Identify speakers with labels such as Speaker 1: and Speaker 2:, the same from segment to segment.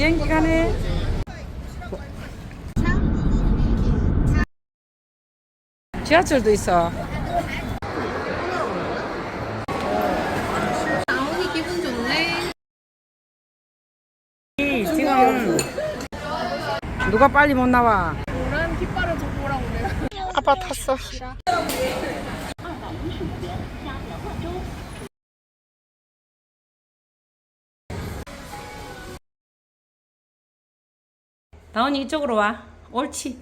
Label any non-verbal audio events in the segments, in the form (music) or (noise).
Speaker 1: 비행기 가네. 지하철도 있어.
Speaker 2: 아우니 기분 좋네.
Speaker 1: 지금 누가 빨리 못 나와?
Speaker 2: 노란 깃발을 좀 보라고 내가.
Speaker 1: 아빠 탔어. 다원이 이쪽으로 와. 옳지.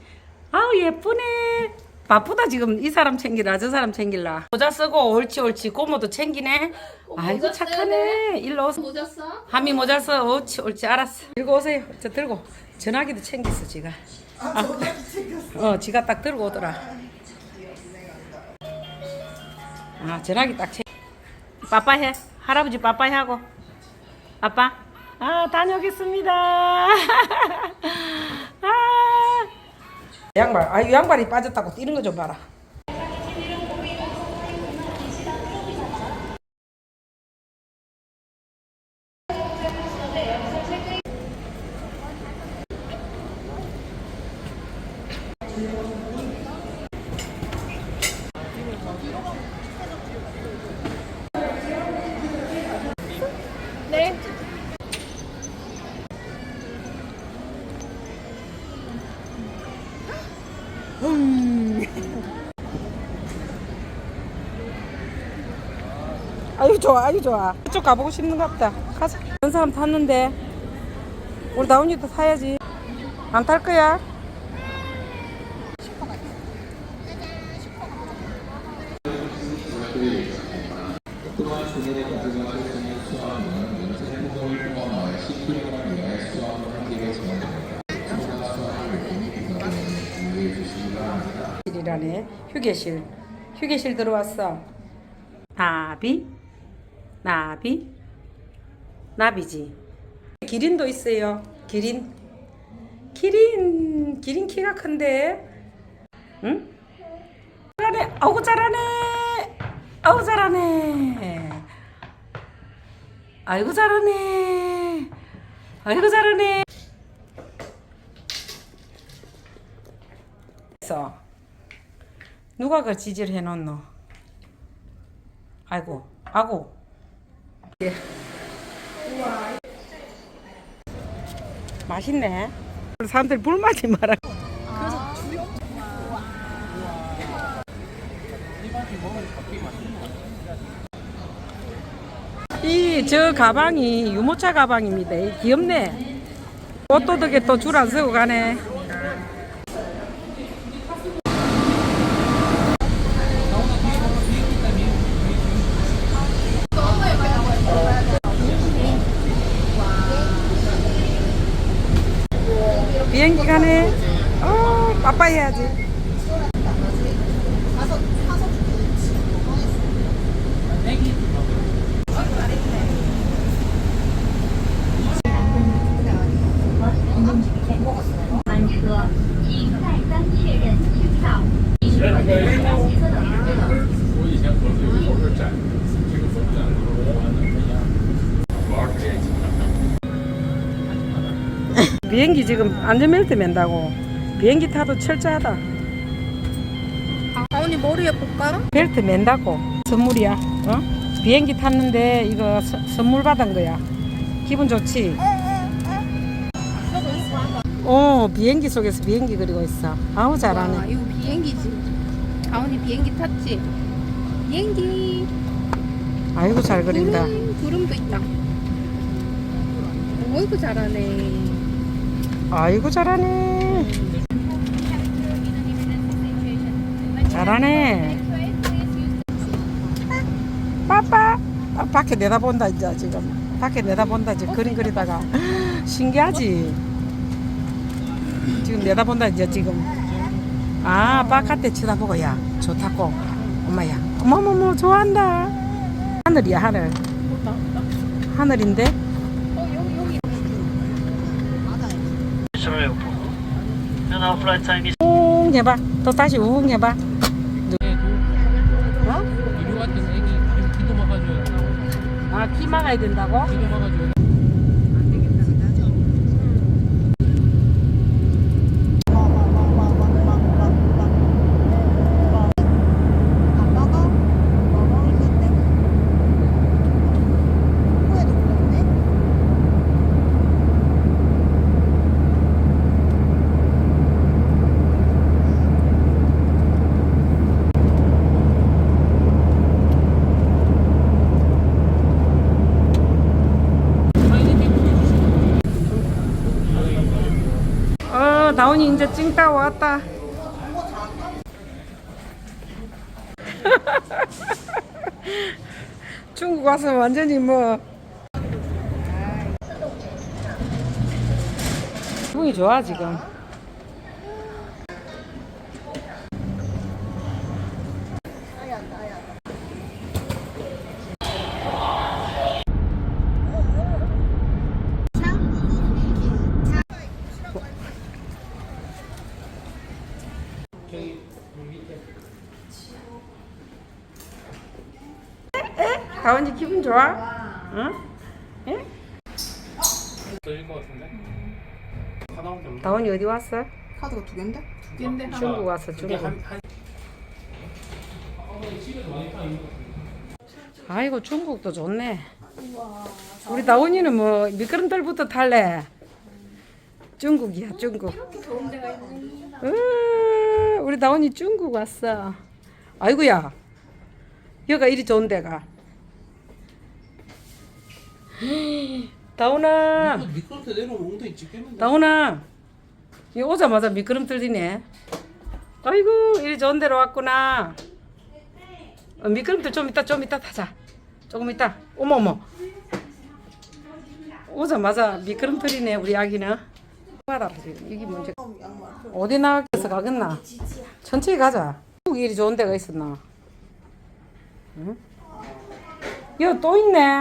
Speaker 1: 아우 예쁘네. 바쁘다 지금 이 사람 챙기라 저 사람 챙길라. 모자 쓰고 옳지 옳지 고모도 챙기네. 아이고
Speaker 2: 모자 써야
Speaker 1: 착하네. 일로 오세요.
Speaker 2: 모자 써?
Speaker 1: 하미 모자 써. 옳지 옳지 알았어. 들고 오세요. 저 들고. 전화기도 챙겼어 지가. 아, 어 지가 딱 들고 오더라. 아 전화기 딱 챙. 빠빠해. 할아버지 빠빠해 하고. 아빠. 아 다녀오겠습니다. (laughs) 아. 양발. 아이 양발이 빠졌다고 뛰는 거 좀 봐라. 아유 좋아 아유 좋아. 이쪽 가보고 싶는가 보다. 가자. 다른 사람 탔는데 우리 나훈이도 타야지. 안 탈 거야? 이라네 휴게실 휴게실 들어왔어. 나비 나비 나비지. 기린도 있어요. 기린. 기린 기린 키가 큰데. 응? 잘하네. 아우 잘하네. 아우 잘하네. 아이고 잘하네. 아이고 잘하네. 그래서 누가 그 지질 해놓노? 아이고 아고 예. 맛있네. 사람들 물 맞지 마라. 이저 가방이 유모차 가방입니다. 이 귀엽네. 옷도덕에 또 줄 안 서고 가네 비행기 가네. 어, 빠빠이 해야지. 비행기 지금 안전벨트 맨다고. 비행기 타도 철저하다.
Speaker 2: 아우니 머리에 볼까?
Speaker 1: 벨트 맨다고. 선물이야. 어? 비행기 탔는데 이거 서- 선물 받은 거야. 기분 좋지? 어, 비행기 속에서 비행기 그리고 있어. 아우
Speaker 2: 와,
Speaker 1: 잘하네.
Speaker 2: 이거 비행기지. 아우니 비행기 탔지? 비행기.
Speaker 1: 아이고 잘 그린다.
Speaker 2: 구름, 구름도 있다. 어이구 잘하네.
Speaker 1: 아이고 잘하네. 잘하네. 빠빠. 아, 밖에 내다본다 이제 지금. 밖에 내다본다 지금 그림 그리다가 (laughs) 신기하지. 지금 내다본다 이제 지금. 아 바깥에 쳐다보고 야 좋다고. 엄마야. 어머머머 좋아한다. 하늘이야 하늘. 하늘인데.
Speaker 3: 让他 flight time
Speaker 1: 웅 해봐. 또 다시 웅 해봐. 어?
Speaker 4: 이리 왔던 애기 기도 막아줘요.
Speaker 1: 아, 키 막아야 된다고?
Speaker 4: 기도 막아줘요.
Speaker 1: 다운이 이제 찡따 왔다. (laughs) 중국 와서 완전히 뭐 기분이 좋아 지금. 다운이 기분 좋아? 응? 예?
Speaker 4: 같은데? 하나 밖에.
Speaker 1: 다운이 어디 왔어?
Speaker 2: 카드가 두 개인데? 두 개인데?
Speaker 1: 중국 왔어
Speaker 4: 그게
Speaker 1: 중국.
Speaker 4: 한, 한...
Speaker 1: 아이고 중국도 좋네. 우리 다운이는 뭐 미끄럼틀부터 탈래. 중국이야 중국. 으, 우리 다운이 중국 왔어. 아이고야. 여가 이리 좋은 데가. 다운아.
Speaker 4: 미끄럼틀 내려오면 엉덩이 찍겠는데?
Speaker 1: 다운아. 이 오자마자 미끄럼틀이네. 아이고 이리 좋은 데로 왔구나. 어, 미끄럼틀 좀 이따 좀 이따 타자. 조금 이따. 어머 어머. 오자마자 미끄럼틀이네 우리 아기는. 봐라 지금 이게 문제. 어디 나가서 가겠나? 천천히 가자. 꼭 이리 좋은 데가 있었나? 응? 야또 있네.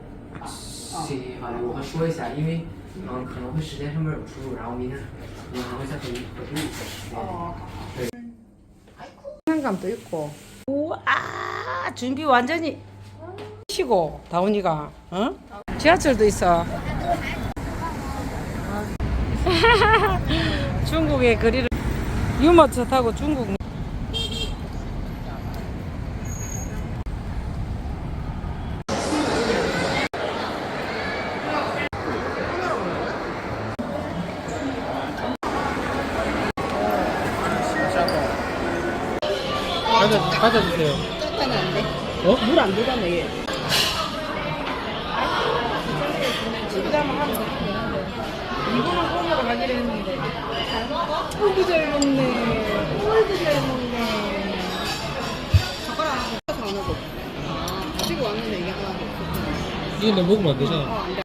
Speaker 5: 行，好的，我会说一下，因为嗯可能会时间上面有出入，然后明天可能还会再和您核对一下时间。
Speaker 6: 哦，
Speaker 1: 장난감도 있고. 우와, 준비 완전히 쉬고 다운이가, 어? 지하철도 있어. (laughs) 중국의 거리를 유모차 타고 중국.
Speaker 4: 가져주세요.
Speaker 2: 짠안 돼.
Speaker 4: 어?
Speaker 2: 물 안 들어가네, 얘.
Speaker 1: 집에 가면 하면 되는데. 이거는 꼼으로 가기로 했는데.
Speaker 2: 어이구, 잘 먹네. 어이구, 잘 먹네. 젓가락 하나 더안 하고. 아, 가지고 왔는데 이게 하나도.
Speaker 4: 이거 너 먹으면 안 되잖아.
Speaker 2: 어, 안 돼.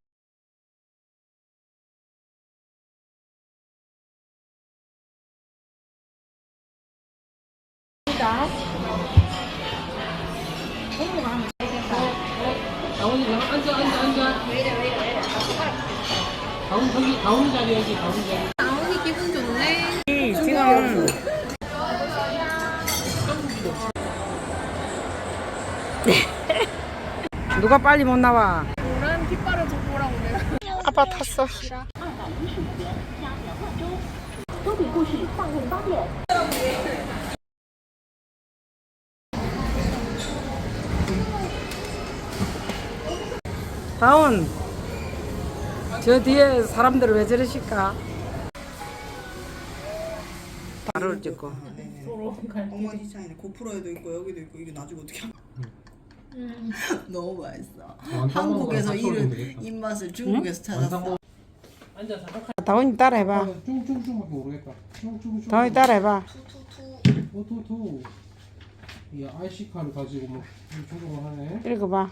Speaker 4: 나 앉아, 앉아, 앉아. 왜 이래, 왜 이래, 왜 이래. 다운 저기, 다운 자리 여기, 다운 자리.
Speaker 2: 아훈이 기분 좋네.
Speaker 1: 지금 누가 빨리 못 나와?
Speaker 2: 노란 깃발을 좀 보라고 내가.
Speaker 1: 아빠 탔어. 다운. 저 뒤에 사람들 왜 저러실까? 바로 찍고.
Speaker 6: 어머니 차이네. 고프로에도 있고 여기도 있고 이게 나중에 어떻게 알아? (laughs) 너무 맛있어. 한국에서 이런 입맛을 중국에서 찾았어.
Speaker 4: 한
Speaker 1: 다운이 따라해봐.
Speaker 4: 칸. 쭉쭉쭉밖에 모르겠다. 쭉쭉쭉.
Speaker 1: 다운이 따라해봐.
Speaker 4: 오토토. 이 IC카를 가지고 뭐 이쪽으로 하네.
Speaker 1: 읽어봐.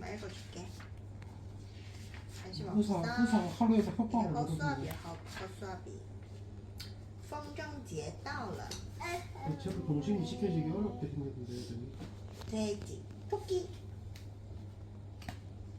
Speaker 6: 나 읽어줄게. 관심
Speaker 4: 없어. 회사 회사 하루에서 협박을
Speaker 6: 이거
Speaker 4: 수업이 얻었는데
Speaker 6: 없어 수업이. 성경지에 到了.
Speaker 4: 제가 동심이 시켜지기 어렵게 생겼는데 애들이.